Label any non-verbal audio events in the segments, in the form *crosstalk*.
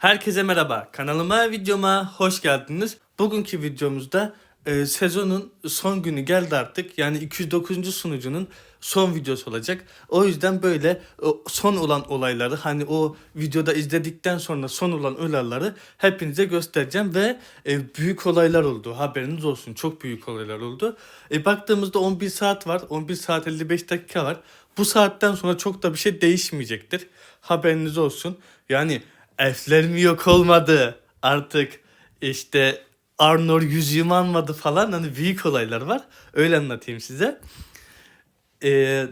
Herkese merhaba. Kanalıma, videoma hoş geldiniz. Bugünkü videomuzda e, sezonun son günü geldi artık. Yani 209. sunucunun son videosu olacak. O yüzden böyle o son olan olayları hani o videoda izledikten sonra son olan olayları hepinize göstereceğim ve e, büyük olaylar oldu. Haberiniz olsun. Çok büyük olaylar oldu. E, baktığımızda 11 saat var. 11 saat 55 dakika var. Bu saatten sonra çok da bir şey değişmeyecektir. Haberiniz olsun. Yani elfler mi yok olmadı artık işte Arnor yüzüğümü almadı falan hani büyük olaylar var. Öyle anlatayım size. Ee,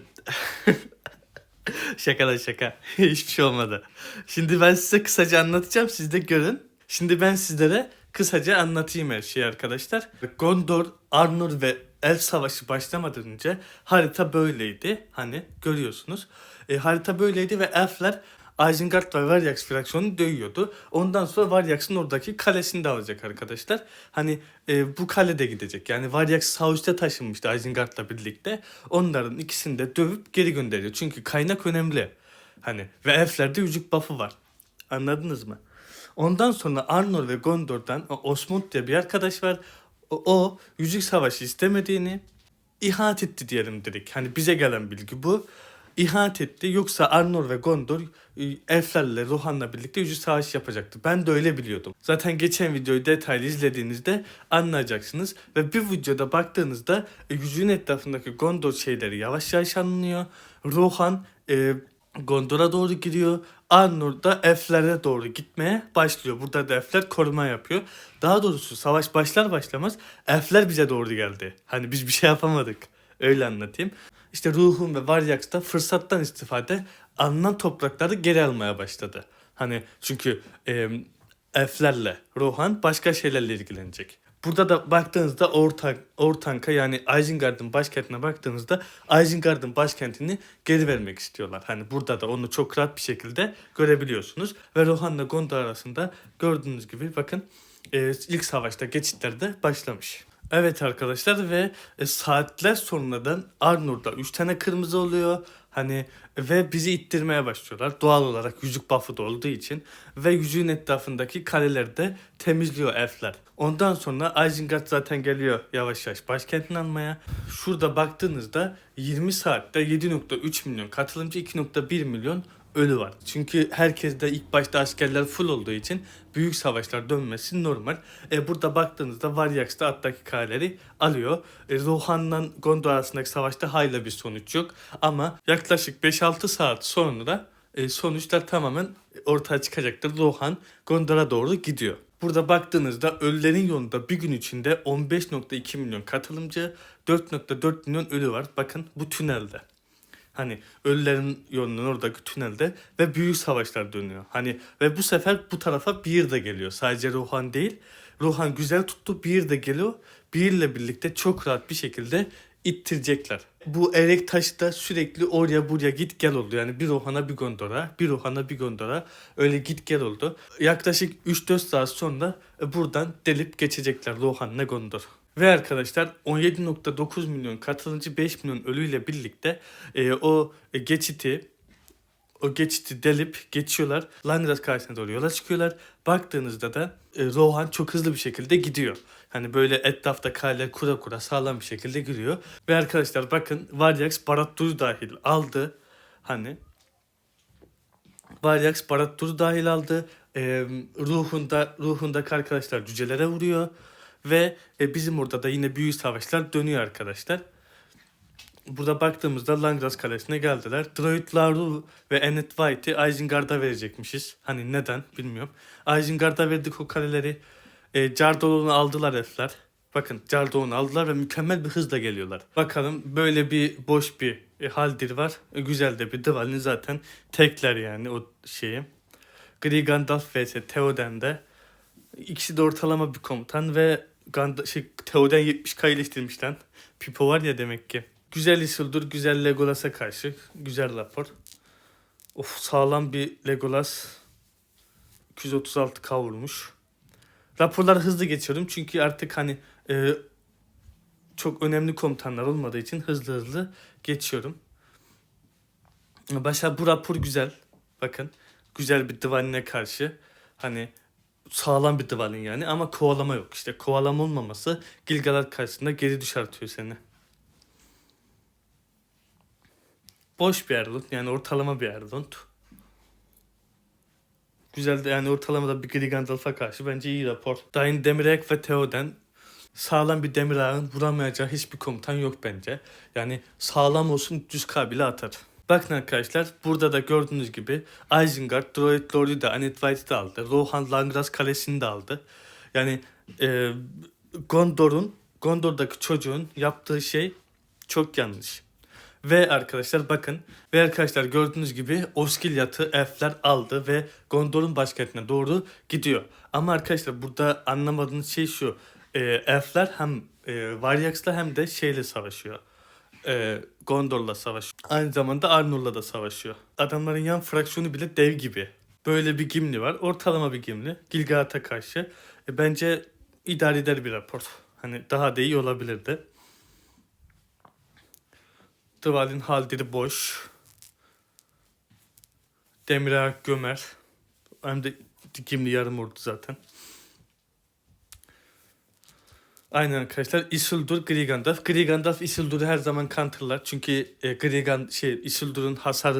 *laughs* şaka da şaka. *laughs* Hiçbir şey olmadı. Şimdi ben size kısaca anlatacağım. Siz de görün. Şimdi ben sizlere kısaca anlatayım her şeyi arkadaşlar. Gondor, Arnor ve Elf Savaşı başlamadan önce harita böyleydi. Hani görüyorsunuz. E, harita böyleydi ve elfler Isengard ve Varyax fraksiyonu dövüyordu. Ondan sonra Varyax'ın oradaki kalesini de alacak arkadaşlar. Hani e, bu kalede gidecek. Yani Varyax üstte taşınmıştı Isengard'la birlikte. Onların ikisini de dövüp geri gönderiyor. Çünkü kaynak önemli. Hani ve elflerde yüzük buff'ı var. Anladınız mı? Ondan sonra Arnor ve Gondor'dan Osmond diye bir arkadaş var. O, o yüzük savaşı istemediğini ihanet etti diyelim dedik. Hani bize gelen bilgi bu. İhanet etti. Yoksa Arnor ve Gondor e, elflerle Rohan'la birlikte yüzük savaşı yapacaktı. Ben de öyle biliyordum. Zaten geçen videoyu detaylı izlediğinizde anlayacaksınız. Ve bir videoda baktığınızda e, yüzüğün etrafındaki Gondor şeyleri yavaş yavaş anlıyor. Rohan e, Gondor'a doğru gidiyor. Arnor da elflere doğru gitmeye başlıyor. Burada da elfler koruma yapıyor. Daha doğrusu savaş başlar başlamaz elfler bize doğru geldi. Hani biz bir şey yapamadık. Öyle anlatayım. İşte Ruhun ve Varyax da fırsattan istifade alınan toprakları geri almaya başladı. Hani çünkü e, elflerle Rohan başka şeylerle ilgilenecek. Burada da baktığınızda Orta, Ortank'a yani Isengard'ın başkentine baktığınızda Isengard'ın başkentini geri vermek istiyorlar. Hani burada da onu çok rahat bir şekilde görebiliyorsunuz. Ve Rohan'la Gondor arasında gördüğünüz gibi bakın e, ilk savaşta geçitler de başlamış. Evet arkadaşlar ve e, saatler sonradan Arnor'da 3 tane kırmızı oluyor. Hani ve bizi ittirmeye başlıyorlar. Doğal olarak yüzük buff'ı da olduğu için. Ve yüzüğün etrafındaki kaleleri de temizliyor elfler. Ondan sonra Isengard zaten geliyor yavaş yavaş başkentini almaya. Şurada baktığınızda 20 saatte 7.3 milyon katılımcı 2.1 milyon ölü var. Çünkü herkes de ilk başta askerler full olduğu için büyük savaşlar dönmesi normal. E, burada baktığınızda Varyax da alttaki kaleleri alıyor. E, Rohan'la Gondor arasındaki savaşta hayla bir sonuç yok. Ama yaklaşık 5-6 saat sonra e, sonuçlar tamamen ortaya çıkacaktır. Rohan Gondor'a doğru gidiyor. Burada baktığınızda ölülerin yolunda bir gün içinde 15.2 milyon katılımcı, 4.4 milyon ölü var. Bakın bu tünelde. Hani ölülerin yolunun oradaki tünelde ve büyük savaşlar dönüyor. Hani ve bu sefer bu tarafa bir de geliyor. Sadece Rohan değil. Rohan güzel tuttu. Bir de geliyor. Bir ile birlikte çok rahat bir şekilde ittirecekler. Bu erek taşı da sürekli oraya buraya git gel oldu. Yani bir Rohan'a bir Gondor'a, bir Rohan'a bir Gondor'a öyle git gel oldu. Yaklaşık 3-4 saat sonra buradan delip geçecekler Rohan'la Gondor. Ve arkadaşlar 17.9 milyon katılımcı 5 milyon ölüyle birlikte e, o e, geçiti o geçiti delip geçiyorlar. Langras karşısına doğru yola çıkıyorlar. Baktığınızda da e, Rohan çok hızlı bir şekilde gidiyor. Hani böyle etrafta kale kura kura sağlam bir şekilde giriyor. Ve arkadaşlar bakın Varyax Barad-dûr dahil aldı. Hani Varyax Barad-dûr dahil aldı. E, ruhunda ruhundaki arkadaşlar cücelere vuruyor. Ve e, bizim orada da yine büyük savaşlar dönüyor arkadaşlar. Burada baktığımızda Langras Kalesi'ne geldiler. Droid Laru ve Ennet White'i Isengard'a verecekmişiz. Hani neden bilmiyorum. Isengard'a verdik o kaleleri. E, Jardolon'u aldılar elfler. Bakın Jardolon'u aldılar ve mükemmel bir hızla geliyorlar. Bakalım böyle bir boş bir e, haldir var. E, güzel de bir Dvalin zaten tekler yani o şeyi. Gri Gandalf vs Theoden'de İkisi de ortalama bir komutan ve Gand şey, Theoden 70k iyileştirmiş. Pipo var ya demek ki. Güzel Isildur, güzel Legolas'a karşı. Güzel rapor. Of sağlam bir Legolas. 236k vurmuş. Raporları hızlı geçiyorum çünkü artık hani e, çok önemli komutanlar olmadığı için hızlı hızlı geçiyorum. Başa bu rapor güzel. Bakın güzel bir divanine karşı. Hani sağlam bir Dvalin yani ama kovalama yok. İşte kovalama olmaması Gilgalad karşısında geri düşertiyor seni. Boş bir Erlund yani ortalama bir Erlund. Güzel de yani ortalamada bir Gri Gandalf'a karşı bence iyi rapor. Dain Demirek ve Theoden sağlam bir demir ağın vuramayacağı hiçbir komutan yok bence. Yani sağlam olsun düz kabile atar. Bakın arkadaşlar burada da gördüğünüz gibi Isengard, Droid Lord'u da Annette White'ı da aldı. Rohan Langras Kalesi'ni de aldı. Yani e, Gondor'un, Gondor'daki çocuğun yaptığı şey çok yanlış. Ve arkadaşlar bakın ve arkadaşlar gördüğünüz gibi Osgiliath'ı elfler aldı ve Gondor'un başkentine doğru gidiyor. Ama arkadaşlar burada anlamadığınız şey şu. E, elfler hem e, Varyax'la hem de şeyle savaşıyor. E, Gondor'la savaşıyor. Aynı zamanda Arnur'la da savaşıyor. Adamların yan fraksiyonu bile dev gibi. Böyle bir Gimli var. Ortalama bir Gimli. Gilgalad'a karşı. E, bence idare eder bir rapor. Hani daha da iyi olabilirdi. Dvalin Haldiri boş. Demirer Gömer. Hem de Gimli yarım vurdu zaten. Aynen arkadaşlar. Isildur, Gri Gandalf. Gri Gandalf Isildur'u her zaman counterlar. Çünkü e, Gri Gan şey Isildur'un hasar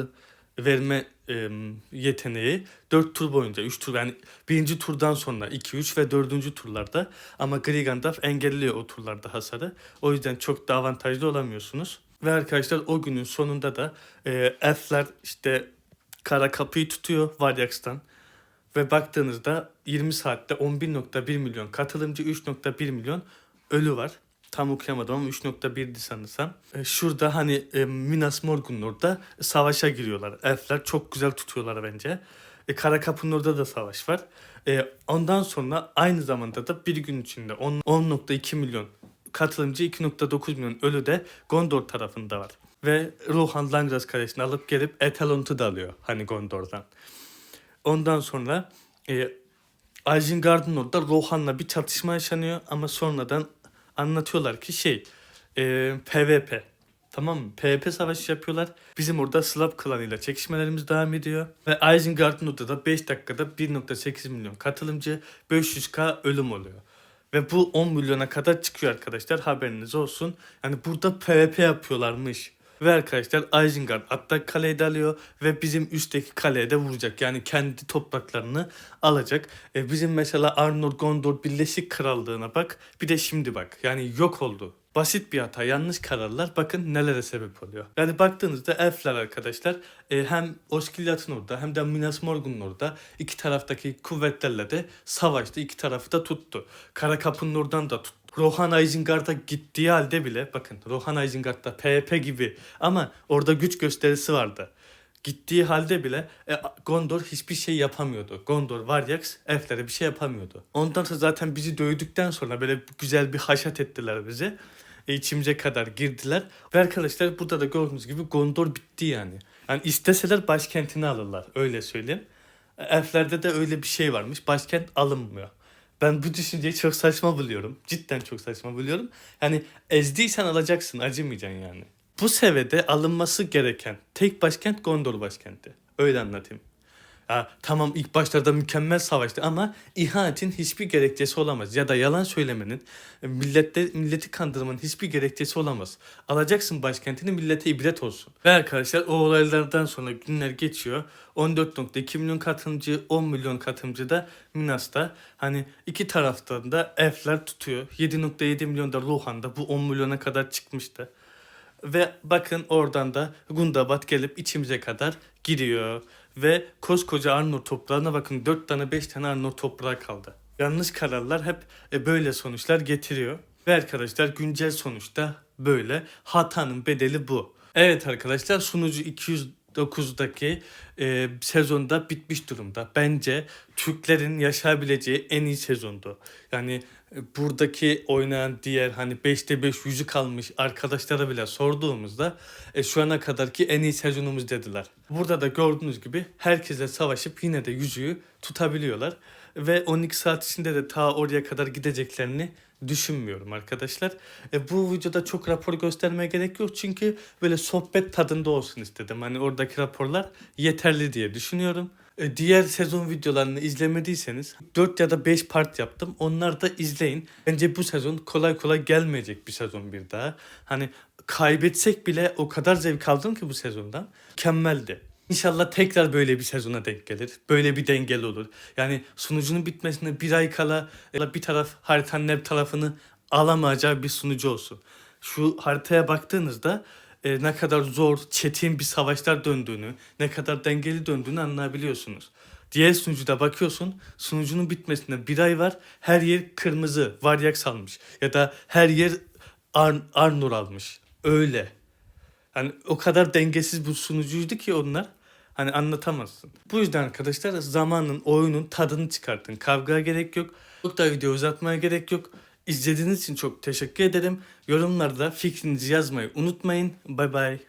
verme e, yeteneği 4 tur boyunca 3 tur yani birinci turdan sonra 2 3 ve 4. turlarda ama Gri Gandalf engelliyor o turlarda hasarı. O yüzden çok da avantajlı olamıyorsunuz. Ve arkadaşlar o günün sonunda da e, elfler işte kara kapıyı tutuyor Varyax'tan. Ve baktığınızda 20 saatte 11.1 milyon katılımcı 3.1 milyon ölü var. Tam okuyamadım ama 3.1'di sanırsam. E, şurada hani e, Minas Morgul'un orada savaşa giriyorlar. Elfler çok güzel tutuyorlar bence. E, Kara Kapı'nın orada da savaş var. E, ondan sonra aynı zamanda da bir gün içinde 10 10.2 milyon katılımcı 2.9 milyon ölü de Gondor tarafında var. Ve Rohan Langras Kalesi'ni alıp gelip Ethelon'u da alıyor hani Gondor'dan. Ondan sonra e, Isengard'ın orada Rohan'la bir çatışma yaşanıyor ama sonradan anlatıyorlar ki şey e, PvP tamam mı? PvP savaşı yapıyorlar. Bizim orada Slav klanıyla çekişmelerimiz devam ediyor. Ve Isengard'ın da 5 dakikada 1.8 milyon katılımcı 500k ölüm oluyor. Ve bu 10 milyona kadar çıkıyor arkadaşlar haberiniz olsun. Yani burada PvP yapıyorlarmış. Ve arkadaşlar Isengard hatta kaleyi de alıyor ve bizim üstteki kaleye de vuracak. Yani kendi topraklarını alacak. E, bizim mesela Arnor Gondor Birleşik Krallığına bak. Bir de şimdi bak. Yani yok oldu. Basit bir hata, yanlış kararlar bakın nelere sebep oluyor. Yani baktığınızda elfler arkadaşlar e, hem Osgiliath'ın orada hem de Minas Morgul'un orada iki taraftaki kuvvetlerle de savaştı. iki tarafı da tuttu. Kara Kapı'nın oradan da tuttu. Rohan Isengard'a gittiği halde bile bakın Rohan Isengard'da PvP gibi ama orada güç gösterisi vardı. Gittiği halde bile e, Gondor hiçbir şey yapamıyordu. Gondor, Varyax, elflere bir şey yapamıyordu. Ondan sonra zaten bizi dövdükten sonra böyle güzel bir haşat ettiler bizi. E, içimize kadar girdiler. Ve arkadaşlar burada da gördüğünüz gibi Gondor bitti yani. Yani isteseler başkentini alırlar öyle söyleyeyim. E, Elflerde de öyle bir şey varmış. Başkent alınmıyor. Ben bu düşünceyi çok saçma buluyorum. Cidden çok saçma buluyorum. Yani ezdiysen alacaksın, acımayacaksın yani. Bu seviyede alınması gereken tek başkent Gondor başkenti. Öyle anlatayım. Ya, tamam ilk başlarda mükemmel savaştı ama ihanetin hiçbir gerekçesi olamaz. Ya da yalan söylemenin, millette, milleti kandırmanın hiçbir gerekçesi olamaz. Alacaksın başkentini millete ibret olsun. Ve arkadaşlar o olaylardan sonra günler geçiyor. 14.2 milyon katılımcı, 10 milyon katılımcı da Minas'ta. Hani iki taraftan da elfler tutuyor. 7.7 milyon da Rohan'da. Bu 10 milyona kadar çıkmıştı. Ve bakın oradan da Gundabat gelip içimize kadar giriyor. Ve koskoca Arnor toprağına bakın 4 tane 5 tane Arnor toprağı kaldı. Yanlış kararlar hep e, böyle sonuçlar getiriyor. Ve arkadaşlar güncel sonuçta böyle. Hatanın bedeli bu. Evet arkadaşlar sunucu 209'daki e, sezonda bitmiş durumda. Bence Türklerin yaşayabileceği en iyi sezondu. Yani e, buradaki oynayan diğer hani 5'te 5 yüzü kalmış arkadaşlara bile sorduğumuzda e, şu ana kadarki en iyi sezonumuz dediler. Burada da gördüğünüz gibi herkesle savaşıp yine de yüzüğü tutabiliyorlar. Ve 12 saat içinde de ta oraya kadar gideceklerini düşünmüyorum arkadaşlar. E, bu videoda çok rapor göstermeye gerek yok çünkü böyle sohbet tadında olsun istedim. Hani oradaki raporlar yeterli diye düşünüyorum. E, diğer sezon videolarını izlemediyseniz 4 ya da 5 part yaptım. Onları da izleyin. Bence bu sezon kolay kolay gelmeyecek bir sezon bir daha. Hani kaybetsek bile o kadar zevk aldım ki bu sezondan. Mükemmeldi. İnşallah tekrar böyle bir sezona denk gelir. Böyle bir dengeli olur. Yani sunucunun bitmesine bir ay kala e, bir taraf haritanın her tarafını alamayacağı bir sunucu olsun. Şu haritaya baktığınızda e, ne kadar zor, çetin bir savaşlar döndüğünü, ne kadar dengeli döndüğünü anlayabiliyorsunuz. Diğer sunucuda bakıyorsun, sunucunun bitmesine bir ay var, her yer kırmızı, varyak salmış. Ya da her yer Ar Arnur almış. Öyle. Hani o kadar dengesiz bir sunucuydu ki onlar. Hani anlatamazsın. Bu yüzden arkadaşlar zamanın, oyunun tadını çıkartın. Kavgaya gerek yok. Çok da video uzatmaya gerek yok. İzlediğiniz için çok teşekkür ederim. Yorumlarda fikrinizi yazmayı unutmayın. Bay bay.